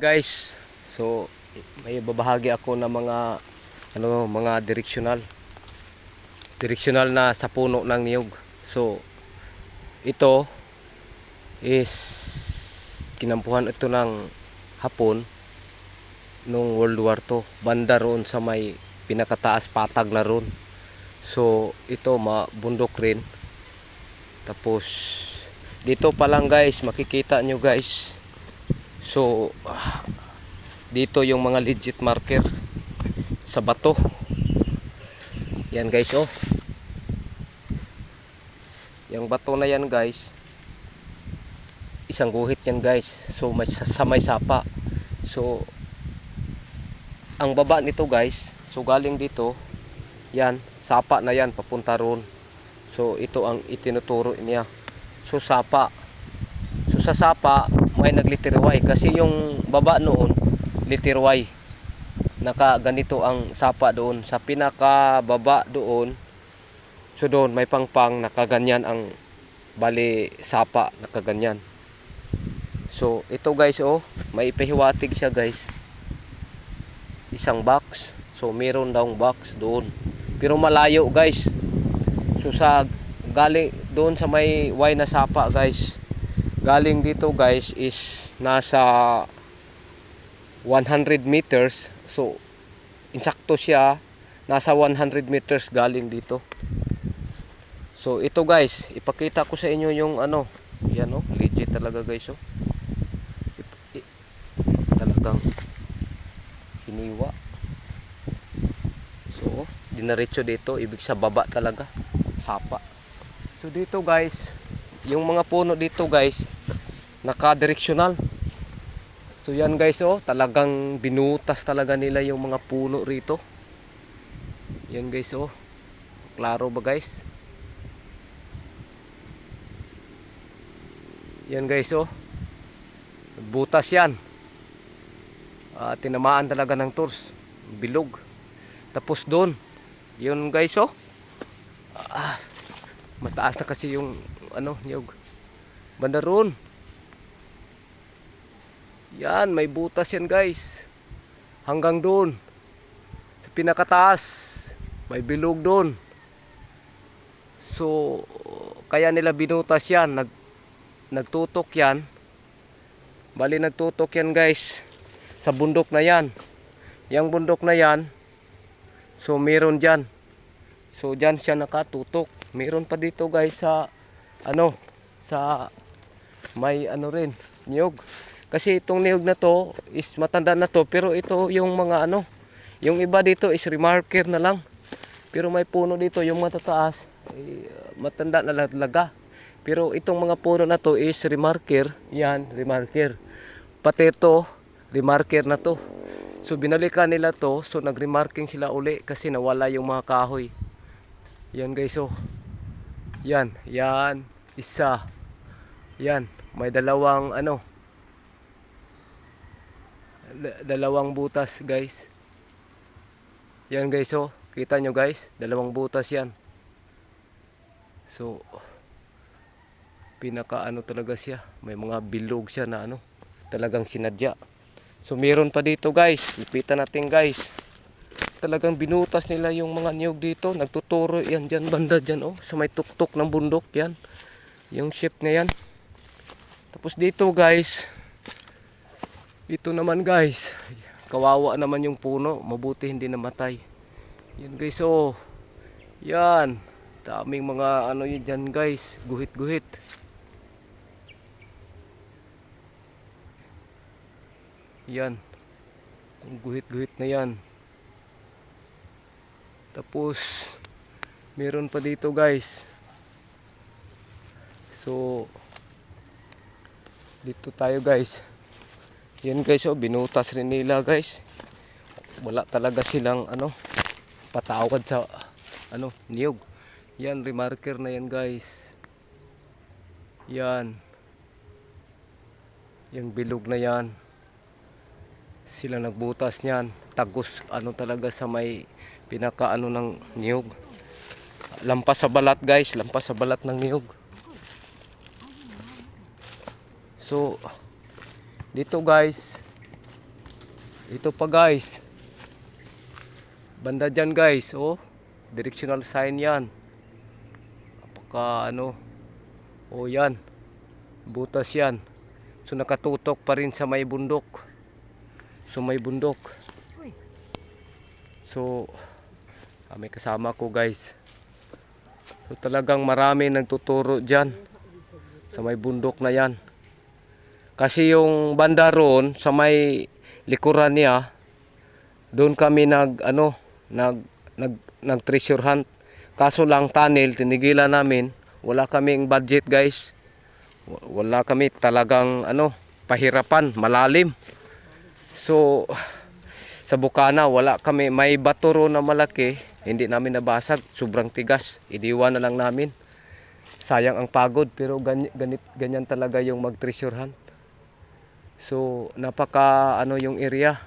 Guys, so may babahagi ako ng mga ano mga directional. Directional na sa puno ng niyog. So ito is kinampuhan ito ng Hapon nung World War II. Banda roon sa may pinakataas patag na roon. So ito mabundok rin. Tapos dito pa lang guys, makikita nyo guys. So dito yung mga legit marker sa bato. Yan guys oh. Yung bato na yan guys. Isang guhit yan guys. So may sa may sapa. So ang baba nito guys, so galing dito, yan, sapa na yan papunta roon. So ito ang itinuturo niya. So sapa. So sa sapa may nagliterway kasi yung baba noon literway. Naka ganito ang sapa doon sa pinaka baba doon. So doon may pangpang nakaganyan ang bali sapa nakaganyan. So ito guys oh, may ipahiwatig siya guys. Isang box. So meron daw box doon. Pero malayo guys. So sa galing doon sa may Y na sapa guys. Galing dito guys is nasa 100 meters. So insakto siya nasa 100 meters galing dito. So ito guys, ipakita ko sa inyo yung ano, yan oh, legit talaga guys oh. Ip- talagang hiniwa. So, dinaretso dito, ibig sa baba talaga, sapa. So dito guys, yung mga puno dito guys, naka-directional. So yan guys oh, talagang binutas talaga nila yung mga puno rito. Yan guys oh. Klaro ba guys? Yan guys oh. Butas yan. Ah, tinamaan talaga ng tours. Bilog. Tapos doon. Yun guys oh. Ah, mataas na kasi yung ano, niyog. Banda roon. Yan, may butas yan guys. Hanggang doon. Sa pinakataas. May bilog doon. So, kaya nila binutas yan. Nag, nagtutok yan. Bali nagtutok yan guys. Sa bundok na yan. Yang bundok na yan. So, meron dyan. So, dyan siya nakatutok. Meron pa dito guys sa, ano, sa may ano rin, niyog. Kasi itong niyog na to is matanda na to pero ito yung mga ano, yung iba dito is remarker na lang. Pero may puno dito yung matataas, eh, matanda na talaga. Pero itong mga puno na to is remarker, yan, remarker. Pati ito, remarker na to. So binalikan nila to, so nagremarking sila uli kasi nawala yung mga kahoy. Yan guys oh. Yan, yan, isa. Yan, may dalawang ano, da- dalawang butas guys. Yan guys oh. Kita nyo guys dalawang butas yan. So pinaka ano talaga siya. May mga bilog siya na ano talagang sinadya. So meron pa dito guys. Lipitan natin guys talagang binutas nila yung mga niyog dito nagtuturo yan dyan banda dyan oh sa may tuktok ng bundok yan yung ship na yan tapos dito guys ito naman guys, kawawa naman yung puno, mabuti hindi namatay. Yan guys, oh. Yan. Daming mga ano yun dyan guys, guhit-guhit. Yan. Ang guhit-guhit na yan. Tapos, meron pa dito guys. So, dito tayo guys. Yan guys, oh, binutas rin nila guys. Wala talaga silang ano, patawad sa ano, niyog. Yan, remarker na yan guys. Yan. Yung bilog na yan. Sila nagbutas niyan. Tagos ano talaga sa may pinaka ano ng niyog. Lampas sa balat guys, lampas sa balat ng niyog. So, dito guys Ito pa guys. Banda dyan guys, oh. Directional sign yan. Apaka ano. Oh yan. Butas yan. So nakatutok pa rin sa may bundok. So may bundok. So ah, may kasama ko guys. So talagang marami nagtuturo dyan. Sa may bundok na yan. Kasi yung banda roon sa may likuran niya, doon kami nag ano, nag nag nag treasure hunt. Kaso lang tunnel tinigilan namin. Wala kaming budget, guys. Wa- Wala kami talagang ano, pahirapan, malalim. So sa Bukana wala kami may bato na malaki, hindi namin nabasag, sobrang tigas. Iniwan na lang namin. Sayang ang pagod pero ganyan, ganit, ganyan talaga yung mag treasure hunt. So, napaka ano yung area.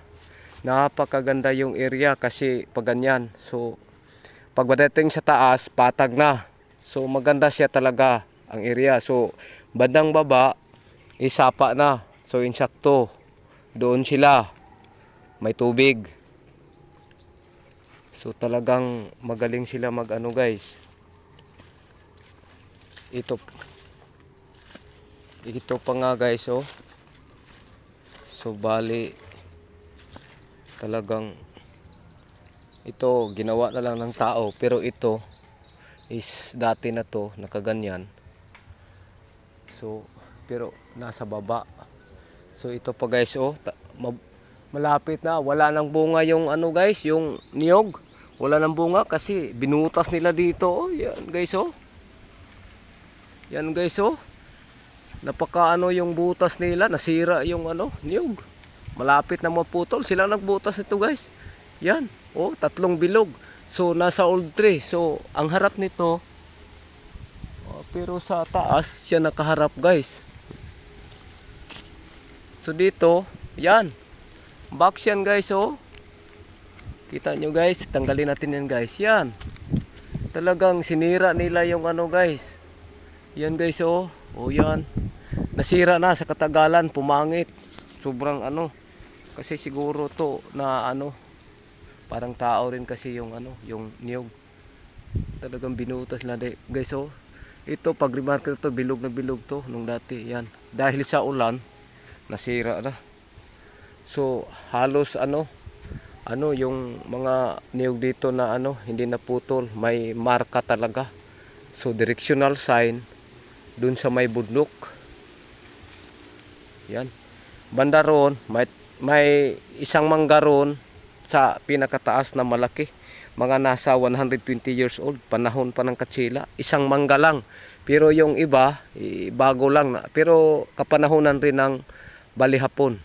Napakaganda yung area kasi pag ganyan. So, pag madating sa taas, patag na. So, maganda siya talaga ang area. So, bandang baba, isapa na. So, insakto. Doon sila. May tubig. So, talagang magaling sila mag ano guys. Ito. Ito pa nga guys, oh. So bali talagang ito ginawa na lang ng tao pero ito is dati na to nakaganyan. So pero nasa baba. So ito pa guys oh malapit na wala nang bunga yung ano guys yung niyog. Wala nang bunga kasi binutas nila dito oh. Yan guys oh. Yan guys oh napaka ano yung butas nila, nasira yung ano, niyog. Malapit na maputol. Sila nagbutas ito guys. Yan. Oh, tatlong bilog. So, nasa old tree. So, ang harap nito, oh, pero sa taas, siya nakaharap guys. So, dito, yan. Box yan guys, oh. Kita nyo guys, tanggalin natin yan guys. Yan. Talagang sinira nila yung ano guys. Yan guys, oh. Oh, yan nasira na sa katagalan, pumangit. Sobrang ano, kasi siguro to na ano, parang tao rin kasi yung ano, yung niyog. Talagang binutas na. Guys, oh, ito pag remark to bilog na bilog to nung dati, yan. Dahil sa ulan, nasira na. So, halos ano, ano yung mga niyog dito na ano, hindi naputol, may marka talaga. So, directional sign dun sa may bundok. Yan. Banda roon, may, may isang mangga roon sa pinakataas na malaki. Mga nasa 120 years old, panahon pa ng katsila. Isang mangga lang. Pero yung iba, bago lang. Na. Pero kapanahonan rin ng balihapon.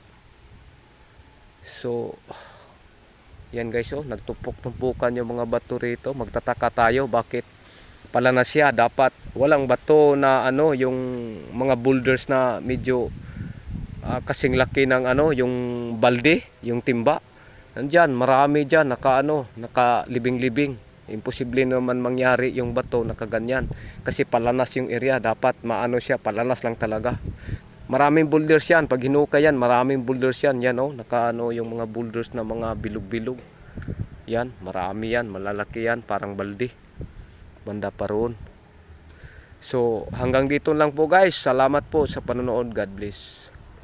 So, yan guys, oh, nagtupok-tumpukan yung mga bato rito. Magtataka tayo, bakit pala na siya? Dapat walang bato na ano, yung mga boulders na medyo ah, kasing laki ng ano, yung balde, yung timba. Nandyan, marami dyan, naka ano, naka libing-libing. Imposible naman mangyari yung bato nakaganyan. Kasi palanas yung area, dapat maano siya, palanas lang talaga. Maraming boulders yan, pag hinuka yan, maraming boulders yan. Yan oh, naka ano, yung mga boulders na mga bilog-bilog. Yan, marami yan, malalaki yan, parang balde. Banda pa roon. So, hanggang dito lang po guys. Salamat po sa panonood. God bless.